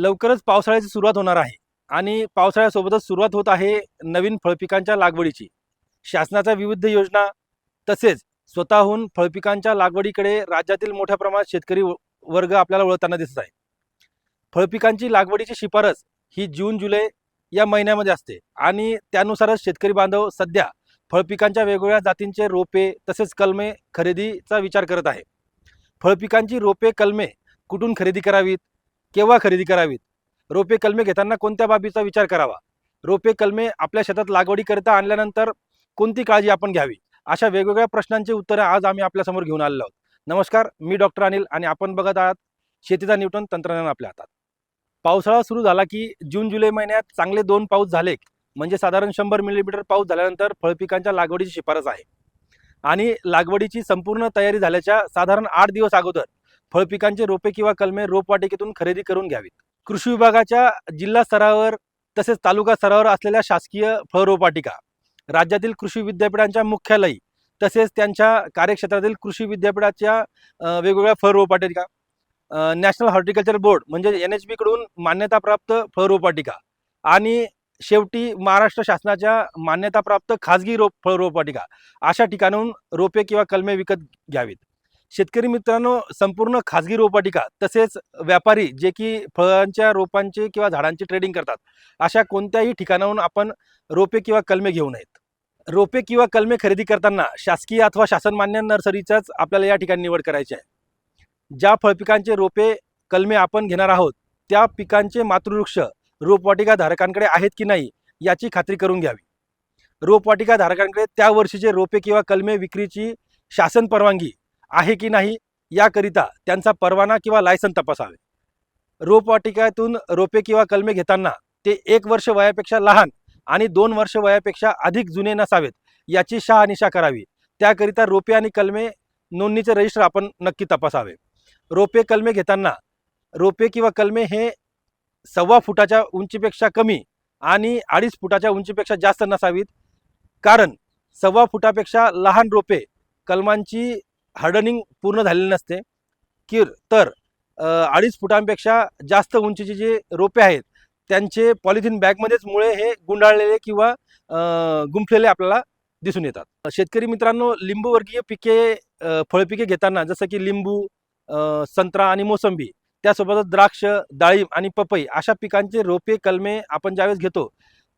लवकरच पावसाळ्याची सुरुवात होणार आहे. आणि पावसाळ्यासोबतच सुरुवात होत आहे नवीन फळपिकांच्या लागवडीची. शासनाच्या विविध योजना तसेच स्वतःहून फळपिकांच्या लागवडीकडे राज्यातील मोठ्या प्रमाणात शेतकरी वर्ग आपल्याला वळताना दिसत आहे. फळपिकांची लागवडीची शिफारस ही जून जुलै या महिन्यामध्ये असते. आणि त्यानुसारच शेतकरी बांधव सध्या फळपिकांच्या वेगवेगळ्या जातींचे रोपे तसेच कलमे खरेदीचा विचार करत आहे. फळपिकांची रोपे कलमे कुठून खरेदी करावीत? केव्हा खरेदी करावीत? रोपे कलमे घेताना कोणत्या बाबीचा विचार करावा? रोपे कलमे आपल्या शेतात लागवडीकरिता आणल्यानंतर कोणती काळजी आपण घ्यावी? अशा वेगवेगळ्या प्रश्नांची उत्तरं आज आम्ही आपल्यासमोर घेऊन आलेलो आहोत. नमस्कार मी डॉक्टर अनिल आणि आपण बघत आहात शेतीचा न्यूटन तंत्रज्ञान आपल्या हातात. पावसाळा सुरू झाला की जून जुलै महिन्यात चांगले दोन पाऊस झाले म्हणजे साधारण शंभर मिलीमीटर पाऊस झाल्यानंतर फळपिकांच्या लागवडीची शिफारस आहे. आणि लागवडीची संपूर्ण तयारी झाल्याच्या साधारण आठ दिवस अगोदर फळपिकांचे रोपे किंवा कलमे रोपवाटिकेतून खरेदी करून घ्यावीत. कृषी विभागाच्या जिल्हा स्तरावर तसेच तालुका स्तरावर असलेल्या शासकीय फळरोपवाटिका राज्यातील कृषी विद्यापीठांच्या मुख्यालयी तसेच त्यांच्या कार्यक्षेत्रातील कृषी विद्यापीठाच्या वेगवेगळ्या फळरोपवाटिका नॅशनल हॉर्टिकल्चर बोर्ड म्हणजे एन एच कडून मान्यताप्राप्त फळरोपवाटिका आणि शेवटी महाराष्ट्र शासनाच्या मान्यताप्राप्त खाजगी रोप फळरोपवाटिका अशा ठिकाणाहून रोपे किंवा कलमे विकत घ्यावीत. शेतकरी मित्रांनो संपूर्ण खाजगी रोपवाटिका तसेच व्यापारी जे की फळांच्या रोपांचे किंवा झाडांची ट्रेडिंग करतात अशा कोणत्याही ठिकाणाहून आपण रोपे किंवा कलमे घेऊ नयेत. रोपे किंवा कलमे खरेदी करताना शासकीय अथवा शासनमान्य नर्सरीचाच आपल्याला या ठिकाणी निवड करायची आहे. ज्या फळपिकांचे रोपे कलमे आपण घेणार आहोत त्या पिकांचे मातृवृक्ष रोपवाटिका धारकांकडे आहेत की नाही याची खात्री करून घ्यावी. रोपवाटिका धारकांकडे त्या वर्षीचे रोपे किंवा कलमे विक्रीची शासन परवानगी आहे की नाही याकरिता त्यांचा परवाना किंवा लायसन तपासावे. रोपवाटिकातून रोपे किंवा कलमे घेताना ते एक वर्ष वयापेक्षा लहान आणि दोन वर्ष वयापेक्षा अधिक जुने नसावेत याची शहानिशा करावी. त्याकरिता रोपे आणि कलमे नोंदणीचे रजिस्टर आपण नक्की तपासावे. रोपे कलमे घेताना रोपे किंवा कलमे हे सव्वा फुटाच्या उंचीपेक्षा कमी आणि अडीच फुटाच्या उंचीपेक्षा जास्त नसावीत. कारण सव्वा फुटापेक्षा लहान रोपे कलमांची हार्डनिंग पूर्ण झालेली नसते. की तर अडीच फुटांपेक्षा जास्त उंचीचे जे रोपे आहेत त्यांचे पॉलिथिन बॅगमध्येच मुळे हे गुंडाळलेले किंवा गुंफलेले आपल्याला दिसून येतात. शेतकरी मित्रांनो लिंबूवर्गीय पिके फळपिके घेताना जसं की लिंबू संत्रा आणि मोसंबी त्यासोबतच द्राक्ष डाळिंब आणि पपई अशा पिकांचे रोपे कलमे आपण ज्यावेळेस घेतो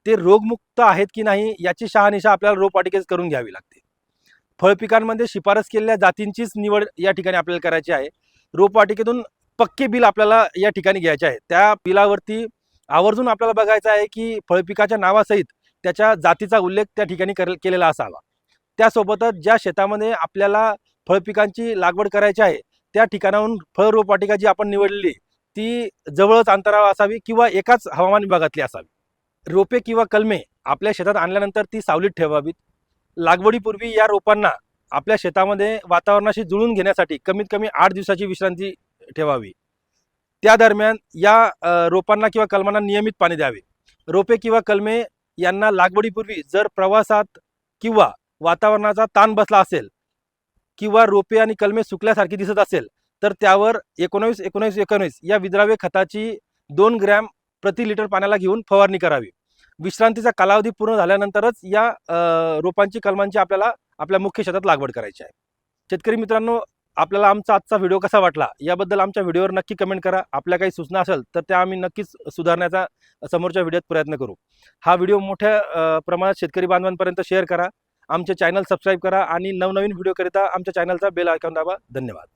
ते रोगमुक्त आहेत की नाही याची शहानिशा आपल्याला रोपवाटिकेच करून घ्यावी लागते. फळपिकांमध्ये शिफारस केलेल्या जातींचीच निवड या ठिकाणी आपल्याला करायची आहे. रोपवाटिकेतून पक्के बिल आपल्याला या ठिकाणी घ्यायचे आहे. त्या बिलावरती आवर्जून आपल्याला बघायचं आहे की फळपिकाच्या नावासहित त्याच्या जातीचा उल्लेख त्या ठिकाणी कर केलेला असावा. त्यासोबतच ज्या शेतामध्ये आपल्याला फळपिकांची लागवड करायची आहे त्या ठिकाणाहून फळ रोपवाटिका जी आपण निवडली ती जवळच अंतरावर असावी किंवा एकाच हवामान विभागातली असावी. रोपे किंवा कलमे आपल्या शेतात आणल्यानंतर ती सावलीत ठेवावीत. लागवडीपूर्वी या रोपांना आपल्या शेतामध्ये वातावरणाशी जुळून घेण्यासाठी कमीत कमी आठ दिवसाची विश्रांती ठेवावी. त्या दरम्यान या रोपांना किंवा कलमांना नियमित पाणी द्यावे. रोपे किंवा कलमे यांना लागवडीपूर्वी जर प्रवासात किंवा वातावरणाचा ताण बसला असेल किंवा रोपे आणि कलमे सुकल्यासारखी दिसत असेल तर त्यावर एकोणावीस एकोणावीस एकोणावीस या विद्राव्य खताची दोन ग्रॅम प्रति लिटर पाण्याला घेऊन फवारणी करावी. विश्रांतीचा कालावधी पूर्ण झाल्यानंतरच या रोपांची कलमांची आपल्याला आपल्या मुख्य शेतात लागवड करायची आहे. शेतकरी मित्रांनो आपल्याला आमचा आजचा व्हिडिओ कसा वाटला? याबद्दल आमच्या व्हिडिओवर नक्की कमेंट करा. आपल्या काही सूचना असेल तर त्या आम्ही नक्कीच सुधारण्याचा समोरच्या व्हिडिओत प्रयत्न करू. हा व्हिडिओ मोठ्या प्रमाणात शेतकरी बांधवांपर्यंत शेअर करा. आमचे चॅनल सबस्क्राईब करा आणि नवनवीन व्हिडिओकरिता आमच्या चॅनलचा बेल आयकॉन दाबा. धन्यवाद.